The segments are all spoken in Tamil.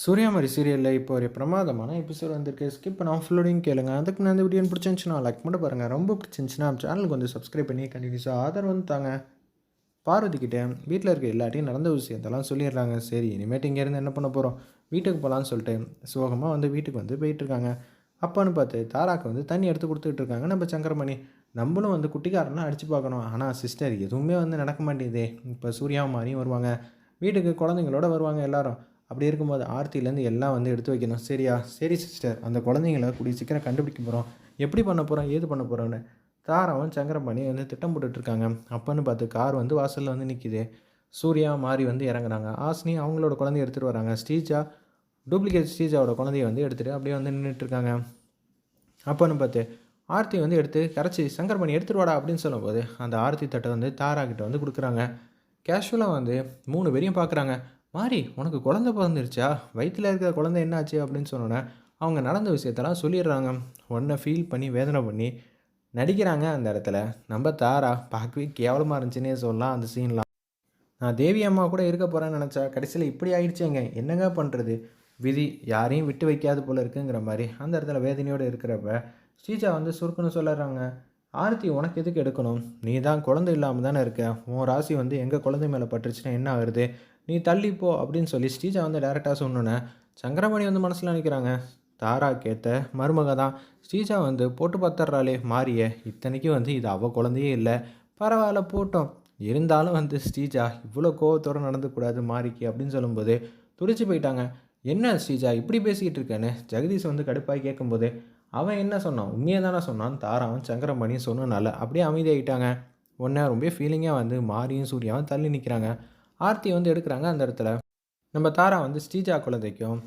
சூர்யாமரி சீரியலில் இப்போ ஒரு பிரமாதமான எபிசோட் வந்திருக்கு. ஸ்கிப் பண்ணாமல் ஃபுல்லோடையும் கேளுங்க. அதுக்கு நான் இந்த வீடியோ பிடிச்சிருந்துச்சுன்னா லைக் மட்டும் பாருங்கள் ரொம்ப பிடிச்சிருந்துச்சுன்னா சேனலுக்கு வந்து சப்ஸ்கிரைப் பண்ணி கண்டினியூஸாக ஆதரவு வந்து தாங்க. பார்வதி கிட்டே வீட்டில் இருக்க எல்லாட்டையும் நடந்த விஷயத்தெல்லாம் சொல்லிடுறாங்க. சரி இனிமேட்டு இங்கேருந்து என்ன பண்ண போகிறோம் வீட்டுக்கு போகலான்னு சொல்லிட்டு சோகமாக வந்து வீட்டுக்கு வந்து போயிட்டுருக்காங்க அப்பான்னு பார்த்து தாராக்கு வந்து தண்ணி எடுத்து கொடுத்துட்டு இருக்காங்க நம்ம சங்கரமணி. நம்மளும் வந்து குட்டிக்காரனா அடித்து பார்க்கணும். ஆனால் சிஸ்டர் எதுவுமே வந்து நடக்க மாட்டேங்குதே. இப்போ சூர்யா மாதிரியும் வருவாங்க. வீட்டுக்கு குழந்தைங்களோட வருவாங்க எல்லாரும். அப்படி இருக்கும்போது ஆர்த்திலேருந்து எல்லாம் வந்து எடுத்து வைக்கணும். சரியா? சரி சிஸ்டர் அந்த குழந்தைங்கள கூடிய சீக்கிரம் கண்டுபிடிக்க போகிறோம் எப்படி பண்ண போகிறோம் ஏது பண்ண போகிறோன்னு தாராவும் சங்கரபாணி வந்து திட்டம் போட்டுட்ருக்காங்க. அப்போன்னு பார்த்து கார் வந்து வாசலில் வந்து நிற்கிது சூர்யா மாறி வந்து இறங்குறாங்க. ஆஸ்னி அவங்களோட குழந்தைய எடுத்துகிட்டு வராங்க. ஸ்ரீஜா டூப்ளிகேட் ஸ்ரீஜாவோட குழந்தைய வந்து எடுத்துகிட்டு அப்படியே வந்து நின்றுட்டுருக்காங்க அப்போன்னு பார்த்து ஆர்த்தி வந்து எடுத்து கரைச்சி சங்கரமணி எடுத்துகிட்டு வாடா அப்படின்னு சொல்லும்போது அந்த ஆர்த்தி தட்டை வந்து தாரா வந்து கொடுக்குறாங்க. கேஷுவலாக வந்து மூணு பேரையும் பார்க்குறாங்க. மாறி உனக்கு குழந்த பிறந்துருச்சா? வயிற்றில் இருக்கிற குழந்தை என்னாச்சு? அப்படின்னு சொன்னோன்னே அவங்க நடந்த விஷயத்தெல்லாம் சொல்லிடுறாங்க. உன்னை ஃபீல் பண்ணி வேதனை பண்ணி நடிக்கிறாங்க அந்த இடத்துல. நம்ம தாரா பார்க்கவே கேவலமாக இருந்துச்சுன்னே சொல்லலாம் அந்த சீன்லாம் நான் தேவி அம்மா கூட இருக்க போகிறேன்னு நினச்சா கடைசியில் இப்படி ஆயிடுச்சேங்க. என்னங்க பண்ணுறது விதி யாரையும் விட்டு வைக்காது போல் இருக்குங்கிற மாதிரி அந்த இடத்துல வேதனையோடு இருக்கிறப்ப ஸ்ரீஜா வந்து சுருக்குன்னு சொல்லுறாங்க ஆரத்தி உனக்கு எதுக்கு எடுக்கணும்? நீ தான் குழந்தை இல்லாமல் தானே இருக்க. உன் ராசி வந்து எங்கள் குழந்தை மேலே பட்டுருச்சுன்னா என்ன ஆகுது நீ தள்ளிப்போ அப்படின்னு சொல்லி ஸ்ரீஜா வந்து டேரெக்டாக சொன்னோன்னே சங்கரமணி வந்து மனசில் நினைக்கிறாங்க தாரா கேத்த மருமக தான். ஸ்ரீஜா வந்து போட்டு பார்த்துட்றாளே மாறிய இத்தனைக்கும் வந்து இது அவள் குழந்தையே இல்லை. பரவாயில்ல போட்டோம். இருந்தாலும் வந்து ஸ்ரீஜா இவ்வளோ கோவத்தோடு நடந்துக்கூடாது மாறிக்கு அப்படின்னு சொல்லும்போது துடிச்சு போயிட்டாங்க. என்ன ஸ்ரீஜா இப்படி பேசிக்கிட்டு இருக்கேன்னு ஜெகதீஷ் வந்து கடுப்பாகி கேட்கும்போது அவன் என்ன சொன்னான்? உண்மையை தானே சொன்னான். தாராவும் சங்கரமணியும் சொன்னனால அப்படியே அமைதியாகிட்டாங்க உடனே ரொம்ப ஃபீலிங்காக வந்து மாரியும் சூர்யாவும் தள்ளி நிற்கிறாங்க ஆர்த்தி வந்து எடுக்கிறாங்க அந்த இடத்துல. நம்ம தாரா வந்து ஸ்ரீஜா குழந்தைக்கும்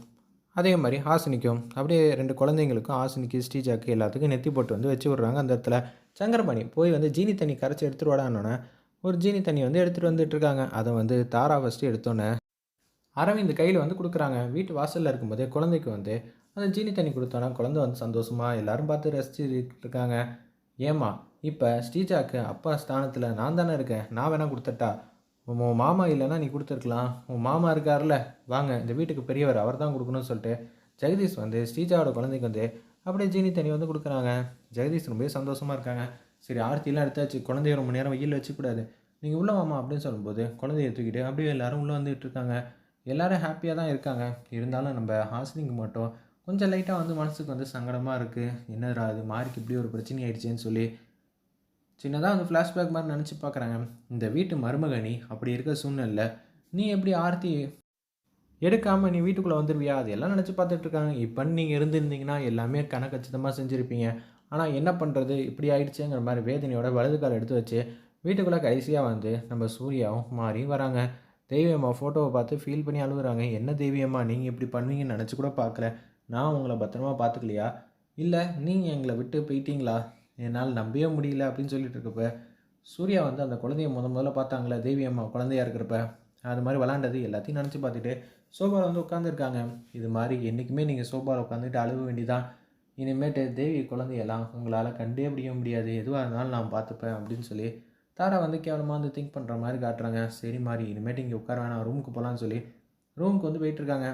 அதே மாதிரி ஹாசினிக்கும் அப்படியே ரெண்டு குழந்தைங்களுக்கும் ஹாசினிக்கு ஸ்ரீஜாக்கு எல்லாத்துக்கும் நெத்தி போட்டு வந்து வச்சு விட்றாங்க அந்த இடத்துல. சங்கரபாணி போய் வந்து ஜீனி தண்ணி கரைச்சி எடுத்துகிட்டு வாடான்னொன்னே ஒரு ஜீனி தண்ணி வந்து எடுத்துகிட்டு வந்துட்டுருக்காங்க அதை வந்து தாரா ஃபஸ்ட்டு எடுத்தோன்னே அரவிந்த் கையில் வந்து கொடுக்குறாங்க. வீட்டு வாசலில் இருக்கும்போதே குழந்தைக்கு வந்து அந்த ஜீனி தண்ணி கொடுத்தோன்னா குழந்தை வந்து சந்தோஷமாக எல்லோரும் பார்த்து ரசிச்சுட்டு இருக்காங்க. ஏம்மா இப்போ ஸ்ரீஜாக்கு அப்பா ஸ்தானத்தில் நான் தானே இருக்கேன். நான் வேணால் கொடுத்துட்டா. உன் மாமா இல்லைன்னா நீ கொடுத்துருக்கலாம். உன் மாமா இருக்கார்ல வாங்க இந்த வீட்டுக்கு பெரியவர் அவர் தான் கொடுக்கணும்னு சொல்லிட்டு ஜெகதீஷ் வந்து ஸ்ரீஜாவோட குழந்தைக்கு வந்து அப்படியே ஜீனி தண்ணி வந்து கொடுக்குறாங்க. ஜெகதீஷ் ரொம்ப சந்தோஷமாக இருக்காங்க. சரி ஆர்த்திலாம் எடுத்தாச்சு குழந்தைய ரொம்ப நேரம் வெயில் வச்சுக்கூடாது நீங்கள் உள்ள மாமா அப்படின்னு சொல்லும்போது குழந்தைய தூக்கிட்டு அப்படியே எல்லோரும் உள்ளே வந்துட்டு இருக்காங்க. எல்லோரும் ஹாப்பியாக தான் இருக்காங்க. இருந்தாலும் நம்ம ஹாஸ்னிக்கு மட்டும் கொஞ்சம் லைட்டாக வந்து மனசுக்கு வந்து சங்கடமாக இருக்குது என்னடா அது மாறிக்கு இப்படி ஒரு பிரச்சனை ஆயிடுச்சேன்னு சொல்லி சின்னதாக வந்து ஃப்ளாஷ்பேக் மாதிரி நினச்சி பார்க்குறாங்க இந்த வீட்டு மருமகனி அப்படி இருக்க சூழ்நிலை நீ எப்படி ஆர்த்தி எடுக்காமல் நீ வீட்டுக்குள்ளே வந்துடுவியா அது எல்லாம் நினச்சி பார்த்துட்ருக்காங்க இப்போ நீங்கள் இருந்திருந்தீங்கன்னா எல்லாமே கணக்கச்சிதமாக செஞ்சுருப்பீங்க. ஆனால் என்ன பண்ணுறது இப்படி ஆயிடுச்சுங்கிற மாதிரி வேதனையோட வலது கால் எடுத்து வச்சு வீட்டுக்குள்ளே கடைசியாக வந்து நம்ம சூர்யாவும் மாறி வராங்க. தெய்வியம்மா ஃபோட்டோவை பார்த்து ஃபீல் பண்ணி அழுகுறாங்க. என்ன தெய்வியம்மா நீங்கள் இப்படி பண்ணுவீங்கன்னு நினச்சி கூட பார்க்கல. நான் உங்களை பத்திரமா பார்த்துக்கலையா? இல்லை நீங்கள் எங்களை விட்டு போயிட்டீங்களா? என்னால் நம்பவே முடியல அப்படின்னு சொல்லிட்டு இருக்கப்ப சூர்யா வந்து அந்த குழந்தைய முத முதல்ல பார்த்தாங்களே தேவி அம்மா குழந்தையா இருக்கிறப்ப. அது மாதிரி விளாண்டது எல்லாத்தையும் நினச்சி பார்த்துட்டு சோபாவில் வந்து உட்காந்துருக்காங்க இது மாதிரி என்றைக்குமே நீங்கள் சோபாவில் உட்காந்துட்டு அழுக வேண்டிதான் இனிமேட்டு தேவி குழந்தையெல்லாம் உங்களால் கண்டே பிடிக்க முடியாது. எதுவாக இருந்தாலும் நான் பார்த்துப்பேன் அப்படின்னு சொல்லி தாரா வந்து கேவலமாக வந்து திங்க் பண்ணுற மாதிரி காட்டுறாங்க. சரி மாதிரி இனிமேட்டு இங்கே உட்கார வேணாம் ரூமுக்கு போகலான்னு சொல்லி ரூமுக்கு வந்து போயிட்டுருக்காங்க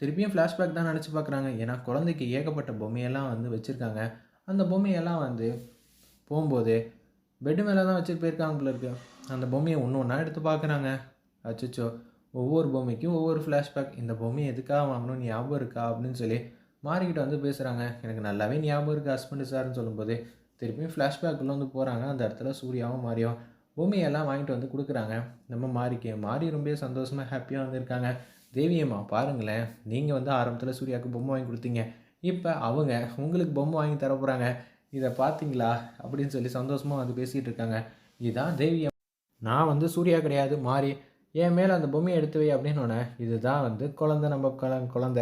திருப்பியும் ஃப்ளாஷ்பேக் தான் நினச்சி பார்க்குறாங்க. ஏன்னா குழந்தைக்கு ஏகப்பட்ட பொம்மையெல்லாம் வந்து வச்சுருக்காங்க. அந்த பொம்மையெல்லாம் வந்து போகும்போது பெட்டு மேலே தான் வச்சுட்டு போயிருக்காங்க போல இருக்கு. அந்த பொம்மையை ஒன்று ஒன்றா எடுத்து பார்க்குறாங்க அச்சோ ஒவ்வொரு பொம்மைக்கும் ஒவ்வொரு ஃப்ளாஷ்பேக் இந்த பொம்மையை எதுக்காக வாங்கணும்னு ஞாபகம் இருக்கா அப்படின்னு சொல்லி மாறிக்கிட்ட வந்து பேசுகிறாங்க எனக்கு நல்லாவே ஞாபகம் இருக்குது ஹஸ்பண்டு சார்னு சொல்லும்போது. திருப்பியும் ஃப்ளாஷ்பேக்கில் வந்து போகிறாங்க அந்த இடத்துல சூர்யாவும் மாறியும் பொம்மையெல்லாம் வாங்கிட்டு வந்து கொடுக்குறாங்க. நம்ம மாறிக்கு மாறி ரொம்ப சந்தோஷமாக ஹாப்பியாக வந்திருக்காங்க தேவியம்மா பாருங்களேன். நீங்கள் வந்து ஆரம்பத்தில் சூர்யாவுக்கு பொம்மை வாங்கி கொடுத்தீங்க. இப்போ அவங்க உங்களுக்கு பொம்மை வாங்கி தர போகிறாங்க இதை பார்த்தீங்களா? அப்படின்னு சொல்லி சந்தோஷமாக வந்து பேசிகிட்டு இருக்காங்க. இதுதான் தெய்வியம் நான் வந்து சூர்யா கிடையாது மாறி. என் மேலே அந்த பொம்மையை எடுத்து வை அப்படின்னோடனே இதுதான் வந்து குழந்த நம்ம குழ குழந்த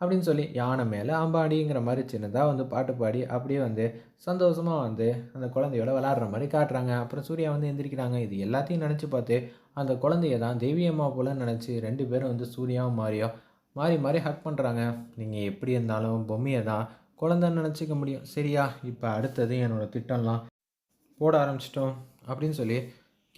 அப்படின்னு சொல்லி யானை மேலே அம்பாடிங்கிற மாதிரி சின்னதாக வந்து பாட்டு பாடி அப்படியே வந்து சந்தோஷமாக வந்து அந்த குழந்தையோட விளாட்ற மாதிரி காட்டுறாங்க. அப்புறம் சூர்யா வந்து எந்திரிக்கிறாங்க. இது எல்லாத்தையும் நினச்சி பார்த்து அந்த குழந்தைய தான் தெய்வியம்மா போல நினச்சி ரெண்டு பேரும் வந்து சூர்யாவும் மாறியோ மாறி மாறி ஹக் பண்ணுறாங்க நீங்கள் எப்படி இருந்தாலும் பொம்மையை தான் குழந்தைன்னு நினச்சிக்க முடியும். சரியா இப்போ அடுத்தது என்னோடய திட்டம்லாம் போட ஆரம்பிச்சிட்டோம் அப்படின்னு சொல்லி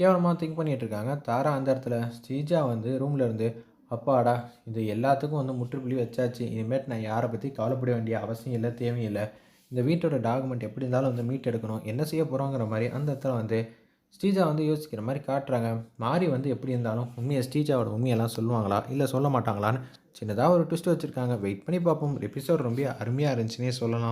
கேவலமாக திங்க் பண்ணிகிட்ருக்காங்க தாரா அந்த இடத்துல ஸ்ரீஜா வந்து ரூமில் இருந்து அப்பாடா இது எல்லாத்துக்கும் வந்து முற்றுப்புள்ளி வச்சாச்சு. இனிமேட்டு நான் யாரை பற்றி கவலைப்பட வேண்டிய அவசியம் இல்லை தேவையில்லை இந்த வீட்டோட டாக்குமெண்ட் எப்படி இருந்தாலும் வந்து மீட் எடுக்கணும் என்ன செய்ய போகிறோங்கிற மாதிரி அந்த இடத்துல வந்து ஸ்ரீஜா வந்து யோசிக்கிற மாதிரி காட்டுறாங்க. மாறி வந்து எப்படி இருந்தாலும் உண்மையை ஸ்ரீஜாவோட உண்மையெல்லாம் சொல்லுவாங்களா? இல்லை சொல்ல மாட்டாங்களான்னு சின்னதாக ஒரு ட்விஸ்ட் வச்சுருக்காங்க. வெயிட் பண்ணி பார்ப்போம். எபிசோட் ரொம்ப அருமையாக இருந்துச்சுன்னே சொல்லலாம்.